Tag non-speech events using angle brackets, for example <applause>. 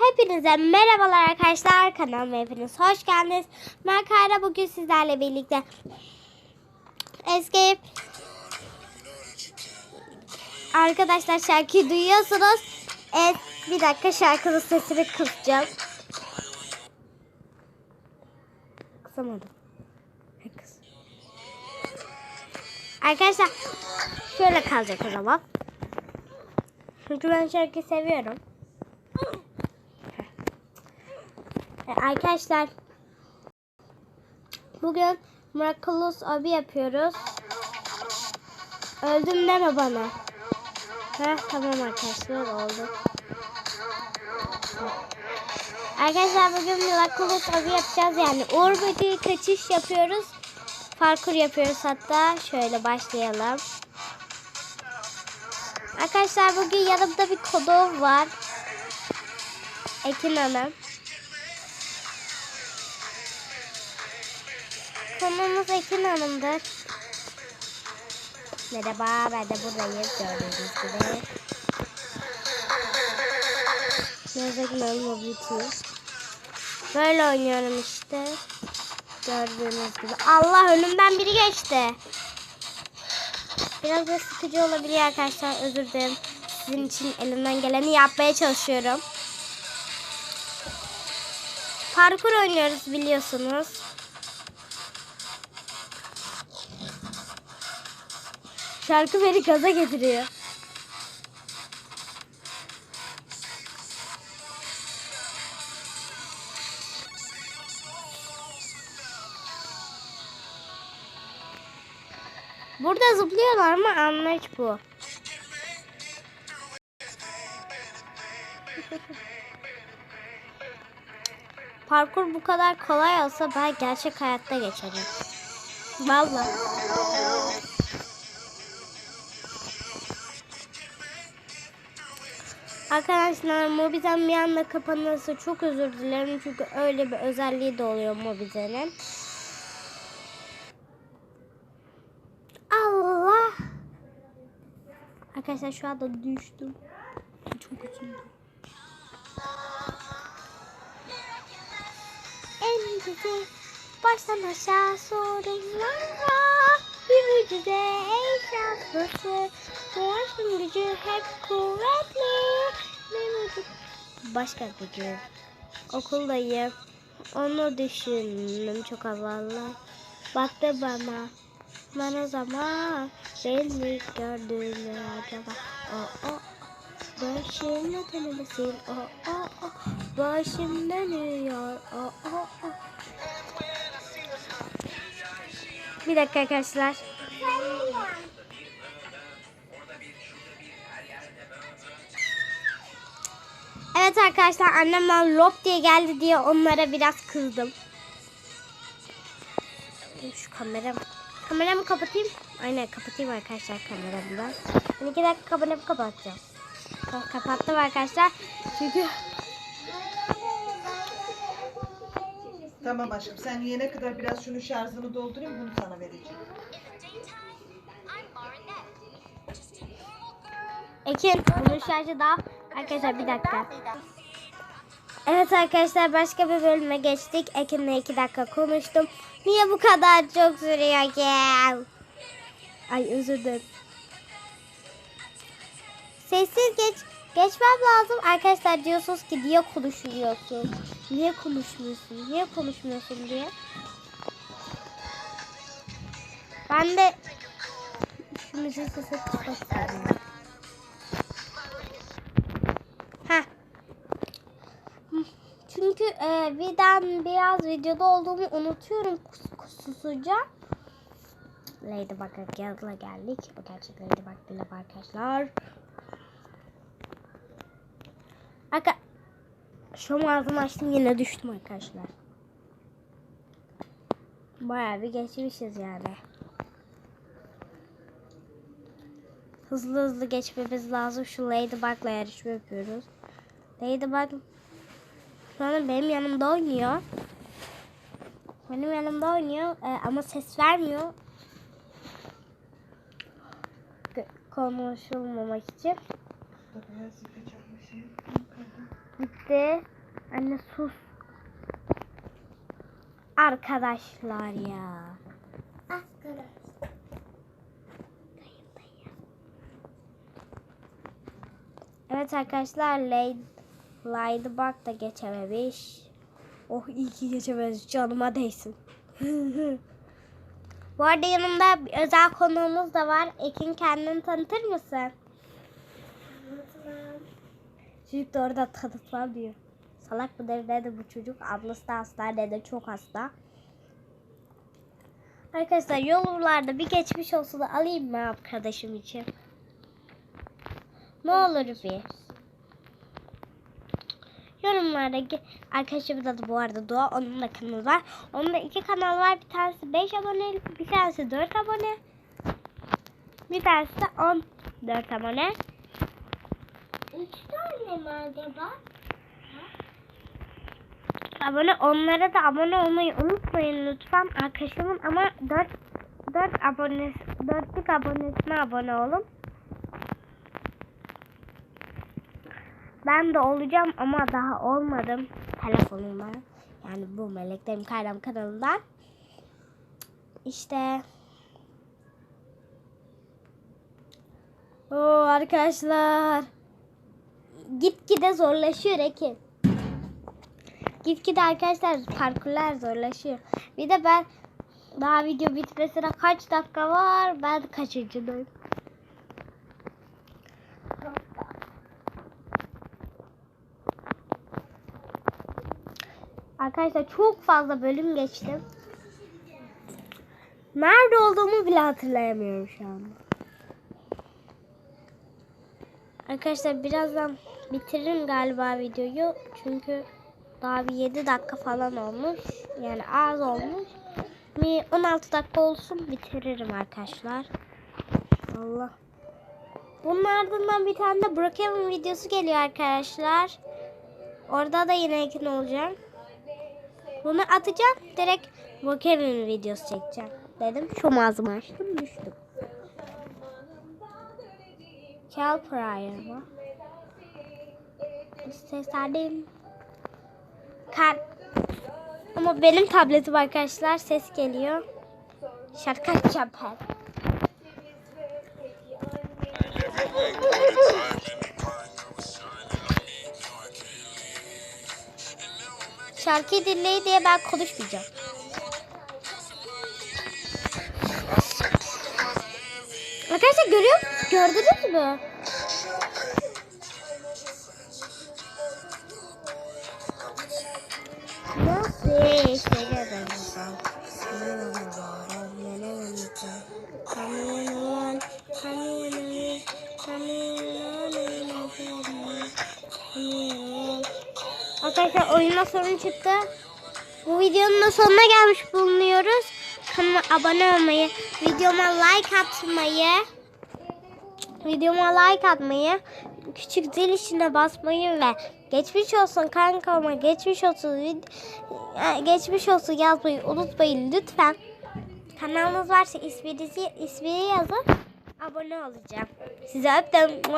hepinize merhabalar arkadaşlar. Kanalıma hepiniz hoş geldiniz. Ben Kayra bugün sizlerle birlikte Escape Arkadaşlar şarkıyı duyuyorsunuz. Evet bir dakika şarkının sesini kısacağım. Kısamadım. Arkadaşlar şöyle kalacak o zaman. Çünkü ben şarkıyı seviyorum. Arkadaşlar bugün Miraculous abi yapıyoruz. Öldüm deme bana. Heh, tamam arkadaşlar oldu. Arkadaşlar bugün Miraculous abi yapacağız yani. Uğur böceği kaçış yapıyoruz. Parkur yapıyoruz hatta. Şöyle başlayalım. Arkadaşlar bugün yanımda bir kodum var. Ekin Hanım. Konumuz Ekin Hanım'dır. Merhaba ben de buradayım gördüğünüz gibi. Nerede Mobility. Böyle oynuyorum işte. Gördüğünüz gibi. Allah önümden biri geçti. Biraz da sıkıcı olabilir arkadaşlar. Özür dilerim. Sizin için elimden geleni yapmaya çalışıyorum. Parkur oynuyoruz biliyorsunuz. Şarkı beni gaza getiriyor. Burada zıplıyorlar mı anlayış bu. Parkur bu kadar kolay olsa ben gerçek hayatta geçerim. Vallahi. Arkadaşlar Mobizen bir anda kapanırsa çok özür dilerim çünkü öyle bir özelliği de oluyor Mobizen'in. Allah. Arkadaşlar şu anda düştüm. Çok üzüldüm. En güzel baştan aşağı sorunlara bir mucize en şanslısı. Savaşın gücü hep kuvvetli. Başka gücü. Okuldayım. Onu düşündüm çok havalı. Baktı bana. Ben o zaman beni gördüğünü acaba o o başımı tanımasın o o o başım dönüyor o o o bir dakika arkadaşlar Evet arkadaşlar annem ben lop diye geldi diye onlara biraz kızdım. Şu kameram Kameramı kapatayım. Aynen kapatayım arkadaşlar kameramı ben. Ben iki dakika kameramı kapatacağım. Kapattım arkadaşlar. Çünkü Tamam aşkım sen yiyene kadar biraz şunu şarjını doldurayım bunu sana vereceğim. Ekin bunun şarjı daha. Arkadaşlar bir dakika. Evet arkadaşlar başka bir bölüme geçtik. Ekin'le iki dakika konuştum. Niye bu kadar çok sürüyor ki? Ay özür dilerim. Sessiz geç. Geçmem lazım. Arkadaşlar diyorsunuz ki niye konuşmuyorsun? Niye konuşmuyorsun? Niye konuşmuyorsun diye. Ben de şu müzik sesi kısmak e, birden biraz videoda olduğumu unutuyorum kus- kususuca. Ladybug'a yazla geldik. Bu gerçek Ladybug değil arkadaşlar. Arka şu ağzımı açtım yine düştüm arkadaşlar. Bayağı bir geçmişiz yani. Hızlı hızlı geçmemiz lazım. Şu Ladybug'la yarışma yapıyoruz. Ladybug şu benim yanımda oynuyor. Benim yanımda oynuyor e, ama ses vermiyor. Konuşulmamak için. Gitti. Anne sus. Arkadaşlar ya. Evet arkadaşlar Lady, Ladybug da geçememiş. Oh iyi ki geçememiş. Canıma değsin. <laughs> Bu arada yanımda bir özel konuğumuz da var. Ekin kendini tanıtır mısın? Çocuk da orada tanıtmam diyor. Salak mı dedi bu çocuk. Ablası da hasta dedi çok hasta. Arkadaşlar yollarda bir geçmiş olsun alayım mı arkadaşım için? Ne olur bir. Yorumlarda arkadaşımın adı bu arada Doğa. Onun da kanalı var. Onun da iki kanal var. Bir tanesi 5 abone, bir tanesi 4 abone. Bir tanesi de 14 abone. Üç tane mi acaba? Abone onlara da abone olmayı unutmayın lütfen. Arkadaşımın ama 4 4 abone 4'lük abonesine abone olun. Ben de olacağım ama daha olmadım telefonuma. Yani bu Meleklerim Kayram kanalından. İşte Oo arkadaşlar. Gitgide zorlaşıyor Ekin. Gitgide arkadaşlar parkurlar zorlaşıyor. Bir de ben daha video bitmesine kaç dakika var? Ben kaçıncıdayım? Arkadaşlar çok fazla bölüm geçtim. Nerede olduğumu bile hatırlayamıyorum şu anda. Arkadaşlar birazdan bitiririm galiba videoyu. Çünkü daha bir 7 dakika falan olmuş. Yani az olmuş. Bir 16 dakika olsun bitiririm arkadaşlar. Allah. Bunun ardından bir tane de Brookhaven videosu geliyor arkadaşlar. Orada da yine ekin olacak. Bunu atacağım. Direkt Brookhaven videosu çekeceğim. Dedim şu ağzımı açtım düştüm. Cal Pryor mı? Seslendim. Kar. Ama benim tabletim arkadaşlar ses geliyor. Şarkı açacağım ben. Şarkıyı dinleyin diye ben konuşmayacağım. Arkadaşlar görüyor Gördünüz mü? Nasıl Arkadaşlar oyuna sorun çıktı. Bu videonun da sonuna gelmiş bulunuyoruz. Kanalıma abone olmayı, videoma like atmayı, videoma like atmayı, küçük zil işine basmayı ve geçmiş olsun kankama geçmiş olsun e, geçmiş olsun yazmayı unutmayın lütfen. Kanalınız varsa isminizi ismini yazın. Abone olacağım. Size öptüm.